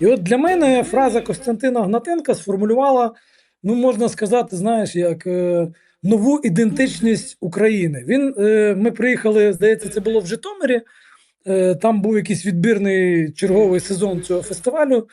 І от для мене фраза Костянтина Гнатенка сформулювала, ну можна сказати, знаєш, як е, нову ідентичність України. Він, е, ми приїхали, здається, це було в Житомирі. Е, там був якийсь відбірний черговий сезон цього фестивалю.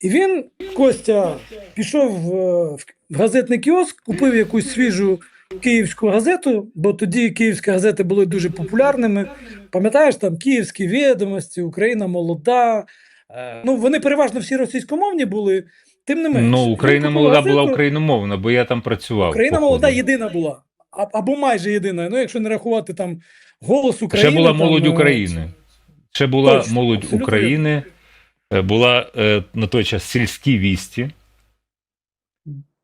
І він, Костя, пішов в газетний кіоск, купив якусь свіжу київську газету, бо тоді київські газети були дуже популярними. Пам'ятаєш, там Київські відомості, Україна молода. Е, Ну, вони переважно всі російськомовні були. Тим не менше. Ну, Україна молода була україномовна, бо я там працював. Україна походу. молода єдина була. А- Або майже єдина. Ну, якщо не рахувати там голос України. Ще була там, молодь е, України. Ще була Точно, молодь абсолютно України, е, була е, на той час сільські вісті.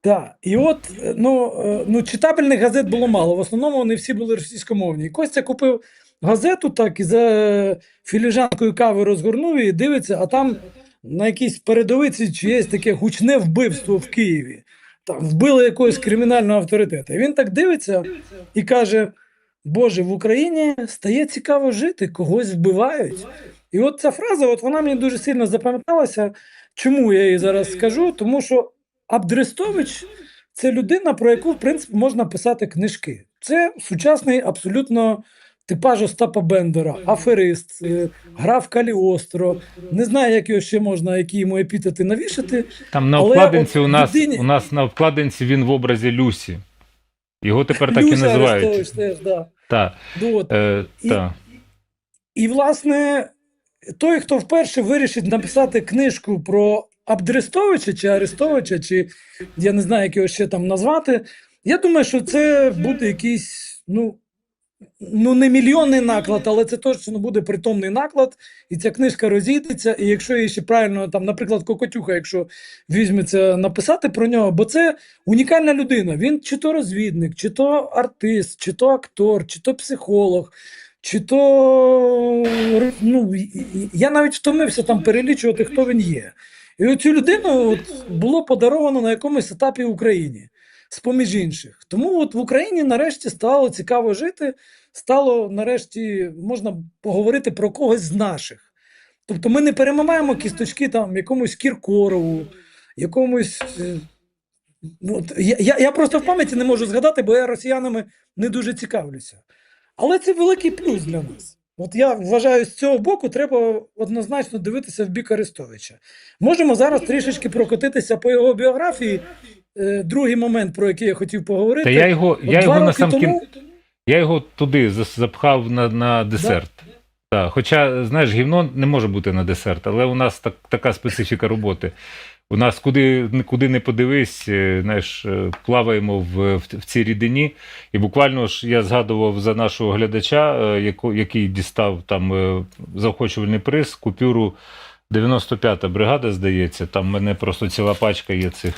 Так, і от ну, ну читабельних газет було мало. В основному вони всі були російськомовні. І Костя купив газету, так і за філіжанкою кави розгорнув її, дивиться, а там на якійсь передовиці чиєсь таке гучне вбивство в Києві. Там вбили якогось кримінального авторитета. І він так дивиться і каже: Боже, в Україні стає цікаво жити, когось вбивають. І от ця фраза, от вона мені дуже сильно запам'яталася. Чому я її зараз скажу? Тому що Абдрестович це людина, про яку, в принципі, можна писати книжки. Це сучасний абсолютно типаж Остапа Бендера, аферист, е, граф Каліостро. Не знаю, як його ще можна, які йому епітети навішати. Там на обкладинці у нас людині- у нас на обкладинці він в образі Люсі. Його тепер так і називають. Теж, да. Так. Ну, от. Е, І- та. І, власне, той, хто вперше вирішить написати книжку про Абдрестовича чи Арестовича, чи я не знаю, як його ще там назвати, я думаю, що це буде якийсь, ну, ну не мільйонний наклад, але це точно буде притомний наклад, і ця книжка розійдеться. І якщо її ще правильно, там, наприклад, Кокотюха, якщо візьметься написати про нього, бо це унікальна людина. Він чи то розвідник, чи то артист, чи то актор, чи то психолог. Чи то ну, я навіть втомився там перелічувати, хто він є. І оцю людину от, було подаровано на якомусь етапі в Україні, з-поміж інших. Тому от в Україні нарешті стало цікаво жити, стало нарешті можна поговорити про когось з наших. Тобто ми не перемиваємо кісточки там якомусь Кіркорову, якомусь. е, от я, я просто в пам'яті не можу згадати, бо я росіянами не дуже цікавлюся. Але це великий плюс для нас. От я вважаю, з цього боку треба однозначно дивитися в бік Арестовича. Можемо зараз трішечки прокотитися по його біографії. Е, другий момент, про який я хотів поговорити. Та я його, я його на сам кін... я його туди запхав на, на десерт. Так. Хоча, знаєш, гівно не може бути на десерт, але у нас так, така специфіка роботи. У нас куди, куди не подивись, е, знаєш, е, плаваємо в, в, в цій рідині. І буквально ж я згадував за нашого глядача, яко- який дістав там заохочувальний приз, купюру 95-та бригада, здається. Там в мене просто ціла пачка є цих.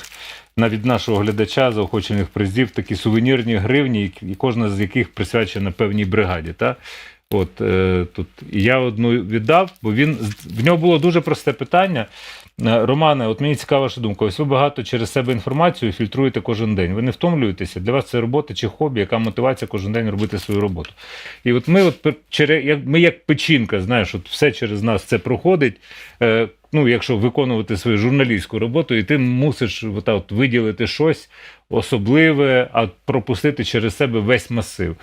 Навіть нашого глядача заохочених призів, такі сувенірні гривні, і кожна з яких присвячена певній бригаді. Та? От е, тут і я одну віддав, бо він в нього було дуже просте питання. Е, Романе, от мені цікава ваша думка. Ось ви багато через себе інформацію фільтруєте кожен день. Ви не втомлюєтеся? Для вас це робота чи хобі, яка мотивація кожен день робити свою роботу? І от ми, от як ми як печінка, знаєш, от все через нас це проходить. Е, ну, якщо виконувати свою журналістську роботу, і ти мусиш от, от, виділити щось особливе, а пропустити через себе весь масив.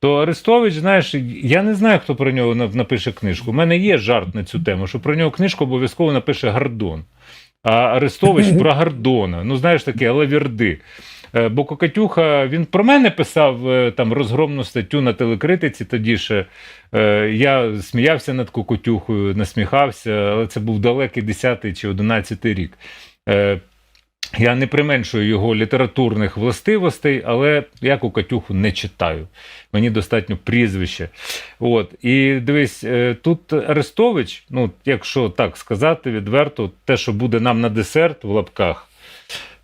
То Арестович, знаєш, я не знаю, хто про нього напише книжку. У мене є жарт на цю тему, що про нього книжку обов'язково напише Гордон. А Арестович про Гордона. Ну, знаєш таке, вірди. Е, Бо Кокатюха, він про мене писав е, там розгромну статтю на телекритиці. Тоді ще е, я сміявся над Кокотюхою, насміхався, але це був далекий 10 чи 11 рік. Я не применшую його літературних властивостей, але я Кукатюху не читаю. Мені достатньо прізвище. От. І дивись, е, тут Арестович, ну, якщо так сказати відверто, те, що буде нам на десерт в лапках.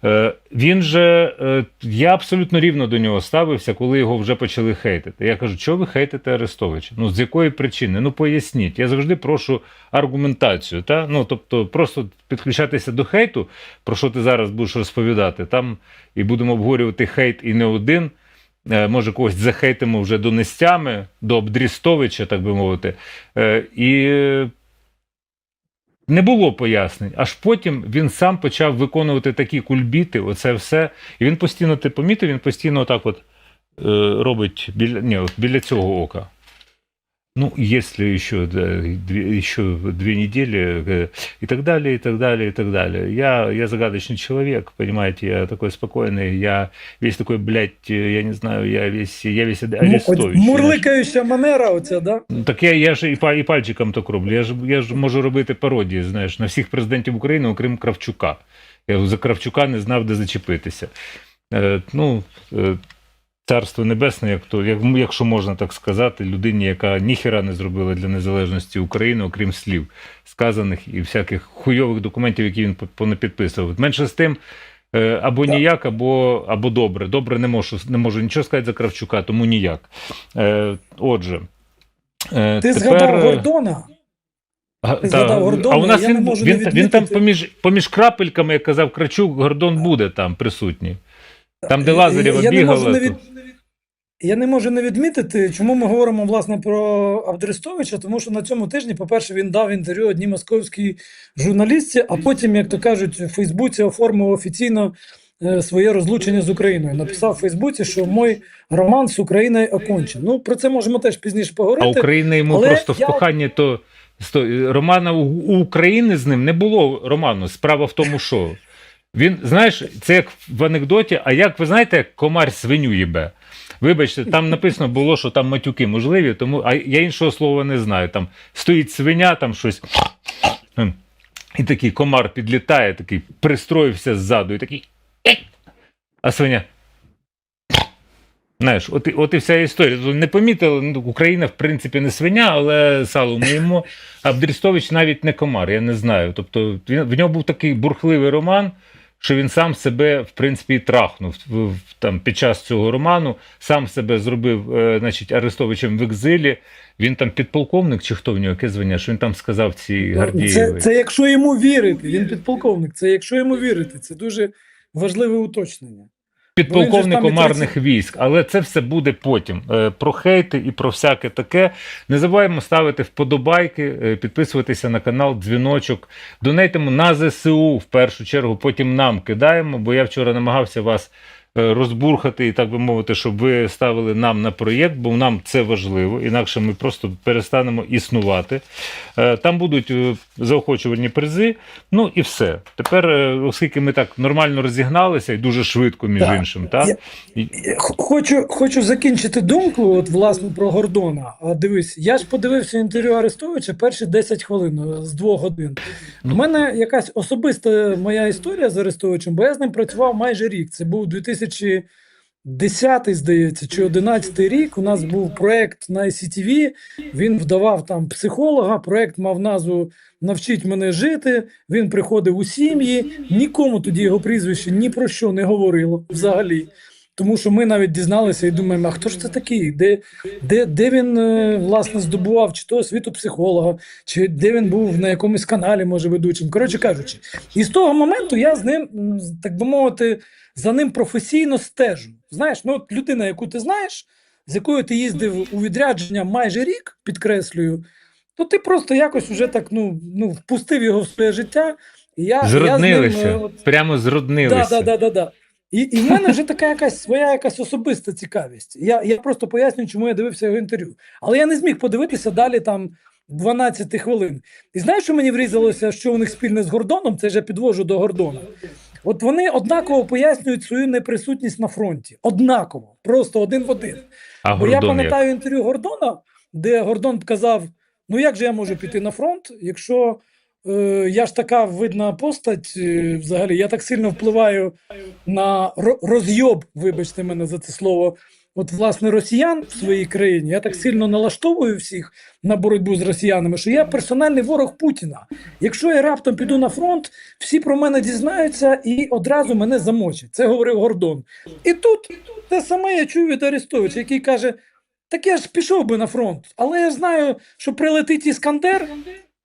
Е, Він же, е, я абсолютно рівно до нього ставився, коли його вже почали хейтити. Я кажу, чого ви хейтите Арестовича? Ну, з якої причини? Ну, поясніть. Я завжди прошу аргументацію. Та? Ну, тобто, просто підключатися до хейту, про що ти зараз будеш розповідати, там і будемо обговорювати хейт і не один. Е, Може, когось захейтимо вже до нестями, до Обдрістовича, так би мовити. І Не було пояснень. Аж потім він сам почав виконувати такі кульбіти, оце все. І він постійно, ти помітив, він постійно отак от е, робить біля, ні, біля цього ока Ну, если еще, да, две, еще две недели э, и так далее, и так далее, и так далее. Я, я загадочный человек, понимаете, я такой спокойный, я весь такой, блядь, э, я не знаю, я весь, я весь М- арестович. Мурликаюча манера, оця, да? Ну, Так я, я ж і, па- і пальчиком так роблю. Я ж, я ж можу робити пародії, знаєш, на всіх президентів України, окрім Кравчука. Я за Кравчука не знав, де зачепитися. Е, ну, е, царство небесне, як то, як, якщо можна так сказати, людині, яка ніхера не зробила для незалежності України, окрім слів, сказаних і всяких хуйових документів, які він по- понапідписував. Менше з тим. е, Або Так. ніяк, або, або добре. Добре не можу, не можу нічого сказати за Кравчука, тому ніяк. Е, отже, е, Ти тепер, згадав Гордона. а, ти та, Гордона, а у нас я не він, можу він, не він, там поміж, поміж крапельками, як казав Крачук, Гордон буде там присутній. Там, де Лазарєва я не можу не від... Я не можу не відмітити, чому ми говоримо власне про Абдрестовича, тому що на цьому тижні, по-перше, він дав інтерв'ю одній московській журналістці, а потім, як то кажуть, в Фейсбуці оформив офіційно е, своє розлучення з Україною. Написав в Фейсбуці, що мой роман з Україною окончен. Ну, про це можемо теж пізніше поговорити. А. Україна йому Але просто в я- коханні, то Романа у, у України з ним не було роману. Справа в тому, що він, знаєш, це як в анекдоті, а як ви знаєте, як комар свиню їбе. Вибачте, там написано було, що там матюки можливі, тому а я іншого слова не знаю. Там стоїть свиня, там щось. І такий комар підлітає, такий пристроївся ззаду, і такий. А свиня. Знаєш, от, от і вся історія. Не помітили, ну, Україна, в принципі, не свиня, але сало ми їмо. Абдрістович навіть не комар, я не знаю. Тобто в нього був такий бурхливий роман, що він сам себе, в принципі, трахнув там, під час цього роману, сам себе зробив е, значить, Арестовичем в екзилі. Він там підполковник, чи хто в нього яке звання, що він там сказав цій гардії? Це, це якщо йому вірити, він підполковник. Це якщо йому вірити, це дуже важливе уточнення. Підполковник марних військ, але це все буде потім. Е, Про хейти і про всяке таке. Не забуваємо ставити вподобайки, е, підписуватися на канал, дзвіночок. Донейтимо на ЗСУ в першу чергу, потім нам кидаємо, бо я вчора намагався вас. Е, Розбурхати і так би мовити, щоб ви ставили нам на проєкт, бо нам це важливо, інакше ми просто перестанемо існувати. Е, Там будуть е, заохочувальні призи. Ну і все. Тепер, оскільки ми так нормально розігналися і дуже швидко, між Так. іншим, так? Я- Хочу, хочу закінчити думку, от власне про Гордона. Дивись, я ж подивився інтерв'ю Арестовича перші 10 хвилин з двох годин. У Ну. мене якась особиста моя історія з Арестовичем, бо я з ним працював майже рік. Це був 2010, здається, чи 11 рік. У нас був проект на ICTV, Він вдавав там психолога. Проект мав назву Навчіть мене жити. Він приходив у сім'ї. Нікому тоді його прізвище ні про що не говорило взагалі. Тому що ми навіть дізналися і думаємо, а хто ж це такий? Де, де, де він е, власне здобував чи то освіту психолога, чи де він був на якомусь каналі, може, ведучим. Коротше кажучи, і з того моменту я з ним, так би мовити, за ним професійно стежу. Знаєш, ну от людина, яку ти знаєш, з якою ти їздив у відрядження майже рік, підкреслюю, то ти просто якось уже так ну, ну, впустив його в своє життя. І я, Зроднилися. Я з ним, е, от, Прямо зроднилися. Да, да, да, да, да. І, і в мене вже така якась своя якась особиста цікавість. Я, я просто пояснюю, чому я дивився його інтерв'ю. Але я не зміг подивитися далі там 12 хвилин. І знаєш, що мені врізалося, що у них спільне з Гордоном? Це ж я підвожу до Гордона. От вони однаково пояснюють свою неприсутність на фронті. Однаково, просто один в один. А Бо я пам'ятаю як? інтерв'ю Гордона, де Гордон казав: ну як же я можу піти на фронт, якщо е, я ж така видна постать, е, взагалі, я так сильно впливаю на ро- розйоб, вибачте мене за це слово. От, власне, росіян в своїй країні я так сильно налаштовую всіх на боротьбу з росіянами, що я персональний ворог Путіна. Якщо я раптом піду на фронт, всі про мене дізнаються і одразу мене замочать. Це говорив Гордон. І тут те саме я чую від Арестовича, який каже: так я ж пішов би на фронт, але я знаю, що прилетить іскандер,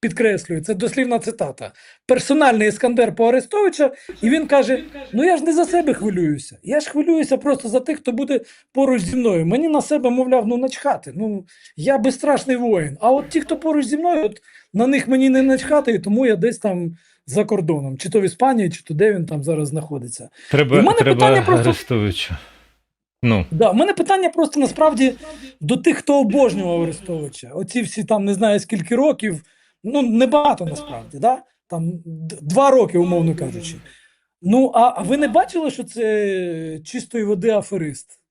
підкреслюю, це дослівна цитата. Персональний іскандер по Арестовича, і він каже: Ну я ж не за себе хвилююся. Я ж хвилююся просто за тих, хто буде поруч зі мною. Мені на себе, мовляв, ну начхати. Ну я безстрашний воїн. А от ті, хто поруч зі мною, от на них мені не начхати, і тому я десь там за кордоном, чи то в Іспанії, чи то де він там зараз знаходиться. Треба, У мене треба питання просто- Арестовича. Ну, Да, у мене питання просто насправді до тих, хто обожнював Арестовича. Оці всі там не знаю скільки років, ну небагато насправді, да? там два роки, умовно кажучи. Ну, а, ви не бачили, що це чистої води аферист?